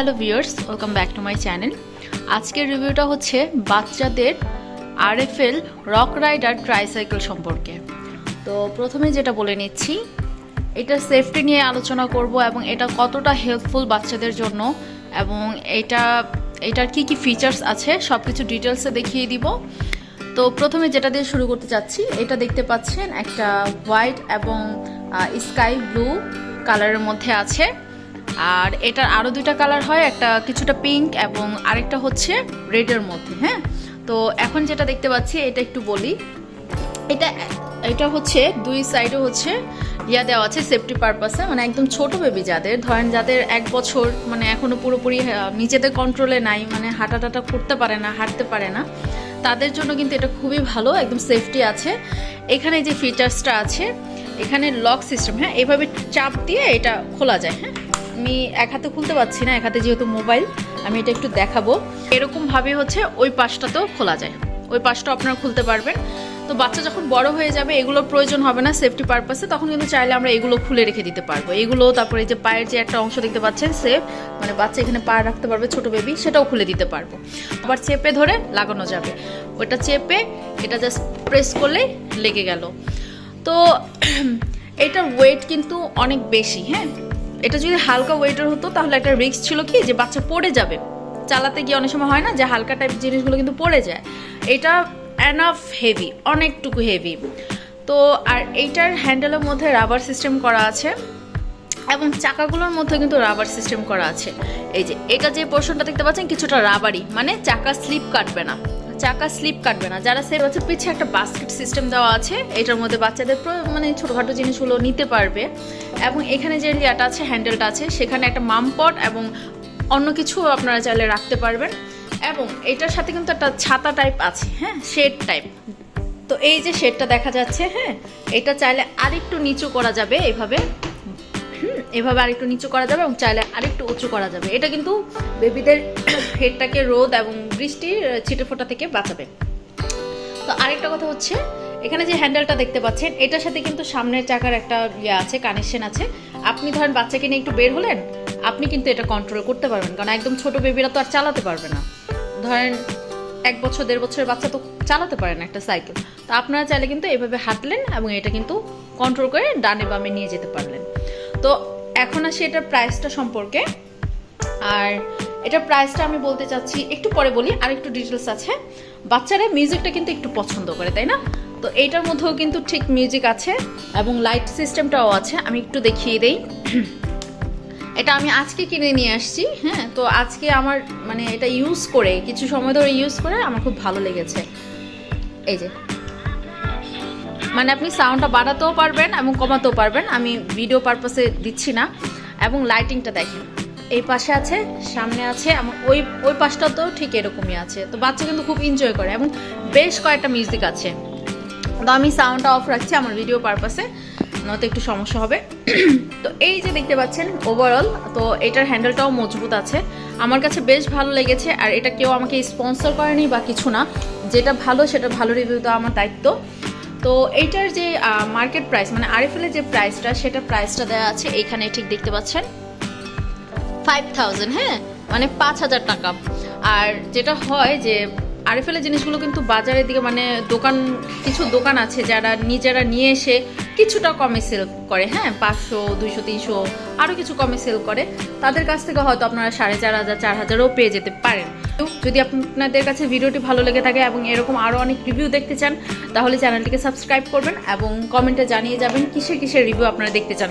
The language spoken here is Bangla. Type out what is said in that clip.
Hello viewers, welcome back to my channel. আজকের রিভিউটা হচ্ছে বাচ্চাদের আরএফএল রক রাইডার ট্রাইসাইকেল সম্পর্কে। তো প্রথমে যেটা বলে নিচ্ছি, এটা সেফটি নিয়ে আলোচনা করব এবং এটা কতটা হেল্পফুল বাচ্চাদের জন্য এবং এটা, এটার কি কি ফিচার্স আছে সব কিছু ডিটেলসে দেখিয়ে দিব। তো প্রথমে যেটা দিয়ে শুরু করতে চাচ্ছি, এটা দেখতে পাচ্ছেন একটা হোয়াইট এবং স্কাই ব্লু কালারের মধ্যে আছে। আর এটার আরও দুইটা কালার হয়, একটা কিছুটা পিঙ্ক এবং আরেকটা হচ্ছে রেডের মধ্যে হ্যাঁ? তো এখন যেটা দেখতে পাচ্ছি, এটা একটু বলি। এটা এটা হচ্ছে, দুই সাইডে হচ্ছে ইয়া দেওয়া আছে সেফটি পারপাসে মানে একদম ছোট বেবি যাদের। ধরেন যাদের এক বছর মানে এখনও পুরোপুরি নিজেদের কন্ট্রোলে নাই মানে হাঁটা টাটা করতে পারে না, হাঁটতে পারে না, তাদের জন্য কিন্তু এটা খুবই ভালো, একদম সেফটি আছে। এখানে যে ফিচার্সটা আছে, এখানে লক সিস্টেম হ্যাঁ? এভাবে চাপ দিয়ে এটা খোলা যায় হ্যাঁ? আমি এক হাতে খুলতে পারছি না, এক হাতে যেহেতু মোবাইল, আমি এটা একটু দেখাবো। এরকমভাবে হচ্ছে ওই পাশটাতেও খোলা যায়। ওই পাশটা আপনারা খুলতে পারবেন। তো বাচ্চা যখন বড় হয়ে যাবে, এগুলোর প্রয়োজন হবে না সেফটি পারপাসে তখন কিন্তু চাইলে আমরা এগুলো খুলে রেখে দিতে পারব। এগুলো তারপরে যে পায়ের যে একটা অংশ দেখতে পাচ্ছেন সেফ মানে বাচ্চা এখানে পা রাখতে পারবে, ছোট বেবি সেটাও খুলে দিতে পারব। আবার চেপে ধরে লাগানো যাবে। ওটা চেপে এটা জাস্ট প্রেস করলেই লেগে গেল। তো এটার ওয়েট কিন্তু অনেক বেশি হ্যাঁ? এটা যদি হালকা ওয়েটের হতো, তাহলে একটা রিস্ক ছিল কি যে বাচ্চা পড়ে যাবে। চালাতে গিয়ে অনেক সময় হয় না যে হালকা টাইপ জিনিসগুলো কিন্তু পড়ে যায়। এটা অ্যানাফ হেভি অনেকটুকু হেভি তো আর এইটার হ্যান্ডেলের মধ্যে রাবার সিস্টেম করা আছে এবং চাকাগুলোর মধ্যে কিন্তু রাবার সিস্টেম করা আছে। এই যে, এটা যে পোর্শনটা দেখতে পাচ্ছেন, কিছুটা রাবারই মানে চাকা স্লিপ কাটবে না। চাকা স্লিপ কাটবে না। যারা সেভ আছে পিছিয়ে একটা বাস্কেট সিস্টেম দেওয়া আছে। এটার মধ্যে বাচ্চাদের মানে ছোটোখাটো জিনিসগুলো নিতে পারবে। এবং এখানে যে ইয়াটা আছে হ্যান্ডেলটা আছে, সেখানে একটা মামপট এবং অন্য কিছু আপনারা চাইলে রাখতে পারবেন। এবং এটার সাথে কিন্তু একটা ছাতা টাইপ আছে হ্যাঁ? শেড টাইপ তো এই যে শেডটা দেখা যাচ্ছে হ্যাঁ? এটা চাইলে আরেকটু নিচু করা যাবে এভাবে। এভাবে আরেকটু নিচু করা যাবে এবং চাইলে আরেকটু উঁচু করা যাবে। এটা কিন্তু বেবিদের হেডটাকে রোদ এবং বৃষ্টির ছিটে ফোটা থেকে বাঁচাবে। তো আরেকটা কথা হচ্ছে, এখানে যে হ্যান্ডেলটা দেখতে পাচ্ছেন, এটার সাথে কিন্তু সামনের চাকার একটা ইয়ে আছে, কানেকশন আছে। আপনি ধরেন বাচ্চাকে নিয়ে একটু বের হলেন, আপনি কিন্তু এটা কন্ট্রোল করতে পারবেন, কারণ একদম ছোট বেবিরা তো আর চালাতে পারবে না। ধরেন এক বছর, দেড় বছরের বাচ্চা তো চালাতে পারে না একটা সাইকেল। তো আপনারা চাইলে কিন্তু এভাবে হাঁটলেন এবং এটা কিন্তু কন্ট্রোল করে ডানে বামে নিয়ে যেতে পারলেন। তো এখন আসি এটার প্রাইসটা সম্পর্কে। আর এটার প্রাইসটা আমি বলতে চাচ্ছি, একটু পরে বলি, আর একটু ডিটেলস আছে। বাচ্চারা মিউজিকটা কিন্তু একটু পছন্দ করে, তাই না? তো এইটার মধ্যেও কিন্তু ঠিক মিউজিক আছে এবং লাইট সিস্টেমটাও আছে, আমি একটু দেখিয়ে দেই। এটা আমি আজকে কিনে নিয়ে আসছি হ্যাঁ? তো আজকে আমার মানে এটা ইউজ করে, কিছু সময় ধরে ইউজ করে, আমার খুব ভালো লেগেছে। এই যে মানে আপনি সাউন্ডটা বাড়াতেও পারবেন এবং কমাতেও পারবেন। আমি ভিডিও পারপাসে দিচ্ছি না। এবং লাইটিংটা দেখেন। এই পাশে আছে, সামনে আছে, এবং ওই ওই পাশটা তো ঠিক এরকমই আছে। তো বাচ্চা কিন্তু খুব এনজয় করে এবং বেশ কয়েকটা মিউজিক আছে। তো আমি সাউন্ডটা অফ রাখছি আমার ভিডিও পারপাসে নয়তো একটু সমস্যা হবে। তো এই যে দেখতে পাচ্ছেন ওভারঅল তো এটার হ্যান্ডেলটাও মজবুত আছে। আমার কাছে বেশ ভালো লেগেছে, আর এটা কেউ আমাকে স্পন্সর করেনি বা কিছু না। যেটা ভালো, সেটা ভালো রিভিউ দেওয়া আমার দায়িত্ব। তো এইটার যে মার্কেট প্রাইস মানে আর আরএফএলের যে প্রাইসটা সেটা প্রাইসটা দেওয়া আছে এখানে ঠিক দেখতে পাচ্ছেন। ফাইভ থাউজেন্ড হ্যাঁ? মানে পাঁচ হাজার টাকা। আর যেটা হয় যে আর আরএফএলের জিনিসগুলো কিন্তু বাজারের দিকে মানে দোকান, কিছু দোকান আছে যারা নিজেরা নিয়ে এসে কিছুটা কমে সেল করে হ্যাঁ? পাঁচশো, দুইশো, তিনশো আরও কিছু কমে সেল করে। তাদের কাছ থেকে হয়তো আপনারা সাড়ে চার হাজার, চার হাজারও পেয়ে যেতে পারেন। যদি আপনাদের কাছে ভিডিওটি ভালো লেগে থাকে এবং এরকম আরও অনেক রিভিউ দেখতে চান, তাহলে চ্যানেলটিকে সাবস্ক্রাইব করবেন এবং কমেন্টে জানিয়ে যাবেন কিসের কিসের রিভিউ আপনারা দেখতে চান।